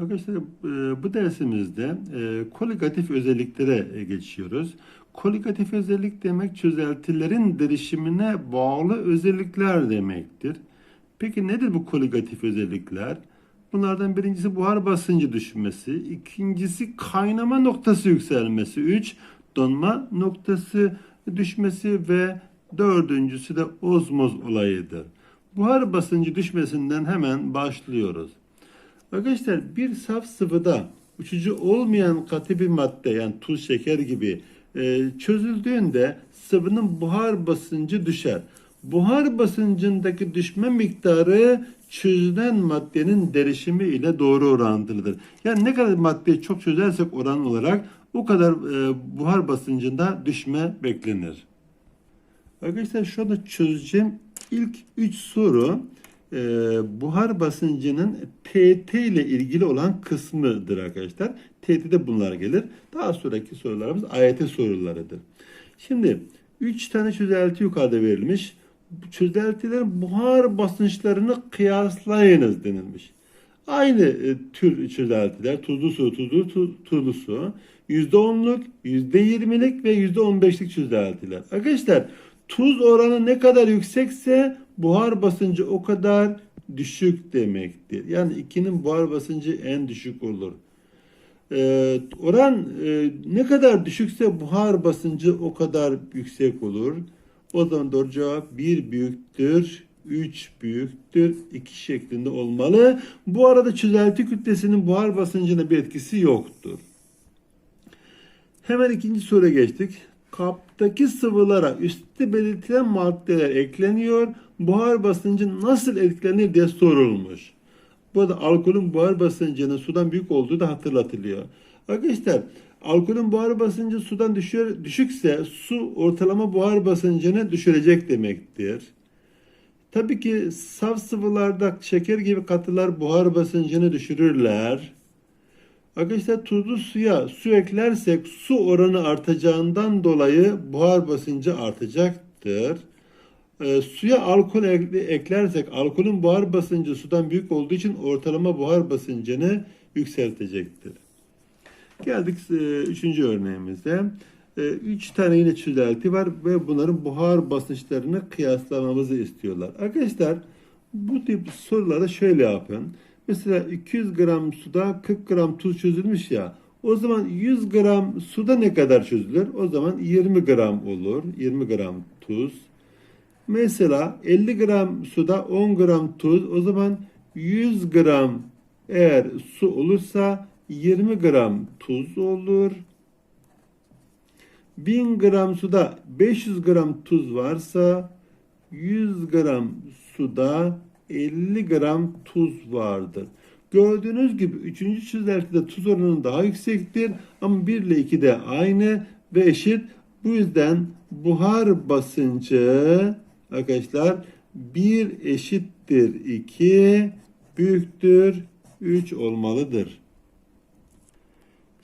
Arkadaşlar e, bu dersimizde e, koligatif özelliklere e, geçiyoruz. Koligatif özellik demek çözeltilerin derişimine bağlı özellikler demektir. Peki nedir bu koligatif özellikler? Bunlardan birincisi buhar basıncı düşmesi, ikincisi kaynama noktası yükselmesi, üç donma noktası düşmesi ve dördüncüsü de ozmoz olayıdır. Buhar basıncı düşmesinden hemen başlıyoruz. Arkadaşlar bir saf sıvıda uçucu olmayan katı bir madde yani tuz, şeker gibi e, çözüldüğünde sıvının buhar basıncı düşer. Buhar basıncındaki düşme miktarı çözülen maddenin derişimi ile doğru orantılıdır. Yani ne kadar maddeyi çok çözersek oran olarak o kadar e, buhar basıncında düşme beklenir. Arkadaşlar şu anda çözeceğim ilk 3 soru e, buhar basıncının TT ile ilgili olan kısmıdır arkadaşlar. TT'de bunlar gelir. Daha sonraki sorularımız AYT sorularıdır. Şimdi 3 tane çözelti yukarıda verilmiş. Bu çözeltilerin buhar basınçlarını kıyaslayınız denilmiş. Aynı e, tür çözeltiler tuzlu su, tuzlu, tu, tuzlu su. %10'luk, %20'lik ve %15'lik çözeltiler. Arkadaşlar tuz oranı ne kadar yüksekse buhar basıncı o kadar düşük demektir. Yani 2'nin buhar basıncı en düşük olur. Ee, oran e, ne kadar düşükse buhar basıncı o kadar yüksek olur. O zaman doğru cevap 1 büyüktür, 3 büyüktür, 2 şeklinde olmalı. Bu arada çözelti kütlesinin buhar basıncına bir etkisi yoktur. Hemen ikinci soruya geçtik. Kaptaki sıvılara üstte belirtilen maddeler ekleniyor. Buhar basıncı nasıl etkilenir diye sorulmuş. Bu arada alkolün buhar basıncının sudan büyük olduğu da hatırlatılıyor. Arkadaşlar alkolün buhar basıncı sudan düşüyor, düşükse su ortalama buhar basıncını düşürecek demektir. Tabii ki saf sıvılarda şeker gibi katılar buhar basıncını düşürürler. Arkadaşlar tuzlu suya su eklersek su oranı artacağından dolayı buhar basıncı artacaktır. E, suya alkol ekle, eklersek alkolün buhar basıncı sudan büyük olduğu için ortalama buhar basıncını yükseltecektir. Geldik e, üçüncü örneğimize. E, üç tane yine çözelti var ve bunların buhar basınçlarını kıyaslamamızı istiyorlar. Arkadaşlar bu tip soruları şöyle yapın. Mesela 200 gram suda 40 gram tuz çözülmüş ya. O zaman 100 gram suda ne kadar çözülür? O zaman 20 gram olur. 20 gram tuz. Mesela 50 gram suda 10 gram tuz. O zaman 100 gram eğer su olursa 20 gram tuz olur. 1000 gram suda 500 gram tuz varsa 100 gram suda 50 gram tuz vardır. Gördüğünüz gibi 3. çözeltide tuz oranı daha yüksektir ama 1 ile 2 de aynı ve eşit. Bu yüzden buhar basıncı arkadaşlar 1 eşittir 2 büyüktür 3 olmalıdır.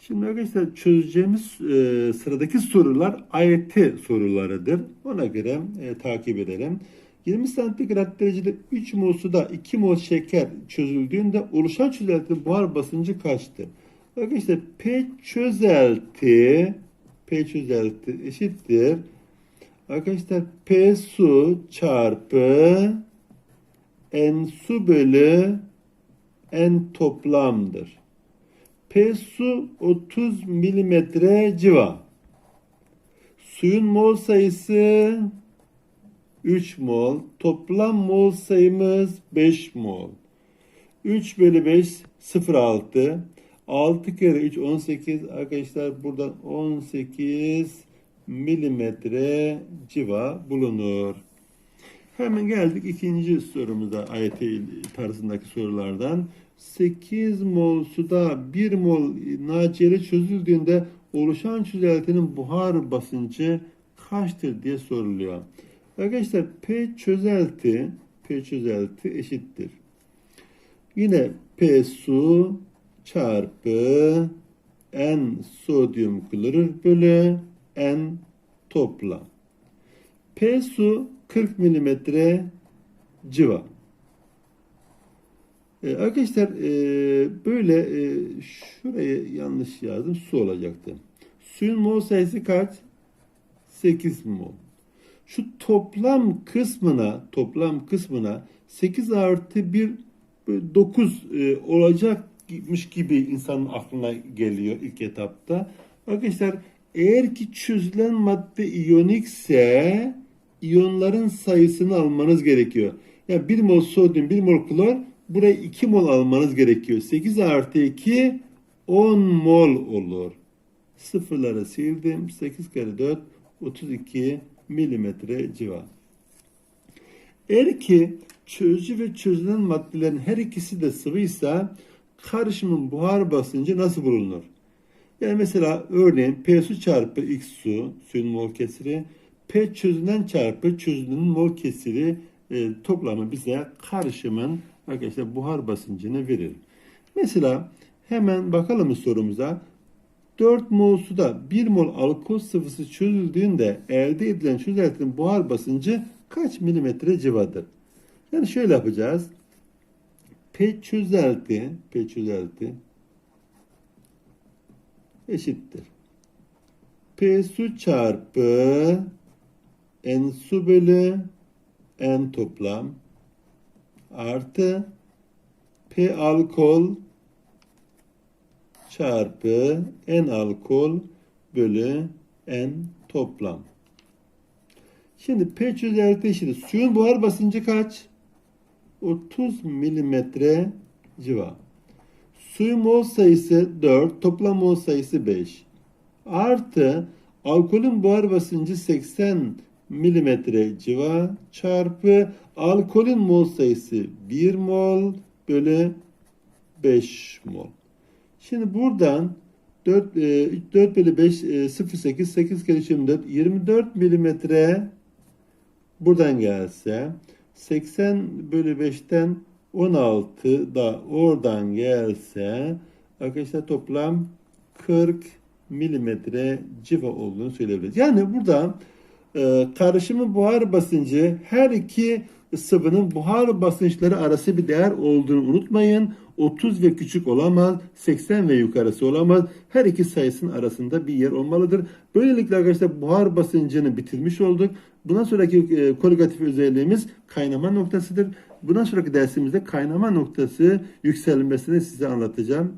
Şimdi arkadaşlar çözeceğimiz e, sıradaki sorular AYT sorularıdır. Ona göre e, takip edelim. 20 santigrat derecede 3 mol suda 2 mol şeker çözüldüğünde oluşan çözeltinin buhar basıncı kaçtır? Arkadaşlar P çözelti P çözelti eşittir. Arkadaşlar P su çarpı N su bölü N toplamdır. P su 30 milimetre civa. Suyun mol sayısı 3 mol. Toplam mol sayımız 5 mol. 3 bölü 5 0,6. 6 kere 3 18 arkadaşlar buradan 18 milimetre civa bulunur. Hemen geldik ikinci sorumuza AYT tarzındaki sorulardan. 8 mol suda 1 mol naciyeli çözüldüğünde oluşan çözeltinin buhar basıncı kaçtır diye soruluyor. Arkadaşlar P çözelti P çözelti eşittir. Yine P su çarpı N sodyum klorür bölü N toplam. P su 40 milimetre civa. Ee, arkadaşlar e, böyle e, şuraya yanlış yazdım. Su olacaktı. Suyun mol sayısı kaç? 8 mol. Şu toplam kısmına toplam kısmına 8 artı 1 9 e, olacakmış gibi insanın aklına geliyor ilk etapta. Arkadaşlar eğer ki çözülen madde iyonikse iyonların sayısını almanız gerekiyor. Yani 1 mol sodyum 1 mol klor buraya 2 mol almanız gerekiyor. 8 artı 2 10 mol olur. Sıfırları sildim. 8 kere 4 32 milimetre civa. Eğer ki çözücü ve çözülen maddelerin her ikisi de sıvıysa karışımın buhar basıncı nasıl bulunur? Yani mesela örneğin P su çarpı X su, suyun mol kesiri, P çözünen çarpı çözünenin mol kesiri e, toplamı bize karışımın arkadaşlar buhar basıncını verir. Mesela hemen bakalım sorumuza. 4 mol suda 1 mol alkol sıvısı çözüldüğünde elde edilen çözeltinin buhar basıncı kaç milimetre civadır? Yani şöyle yapacağız. P çözelti, P çözelti eşittir. P su çarpı N su bölü N toplam artı P alkol çarpı N alkol bölü N toplam. Şimdi P çözelti eşittir. Suyun buhar basıncı kaç? 30 milimetre civa. Suyun mol sayısı 4, toplam mol sayısı 5. Artı alkolün buhar basıncı 80 milimetre civa çarpı alkolün mol sayısı 1 mol bölü 5 mol. Şimdi buradan 4, e, 4 bölü 5 e, 0,8 8 kere 24 24 milimetre buradan gelse 80 bölü 5'ten 16 da oradan gelse arkadaşlar toplam 40 milimetre civa olduğunu söyleyebiliriz. Yani burada e, karışımın buhar basıncı her iki sıvının buhar basınçları arası bir değer olduğunu unutmayın. 30 ve küçük olamaz, 80 ve yukarısı olamaz. Her iki sayısının arasında bir yer olmalıdır. Böylelikle arkadaşlar buhar basıncını bitirmiş olduk. Bundan sonraki e, koligatif özelliğimiz kaynama noktasıdır. Bundan sonraki dersimizde kaynama noktası yükselmesini size anlatacağım.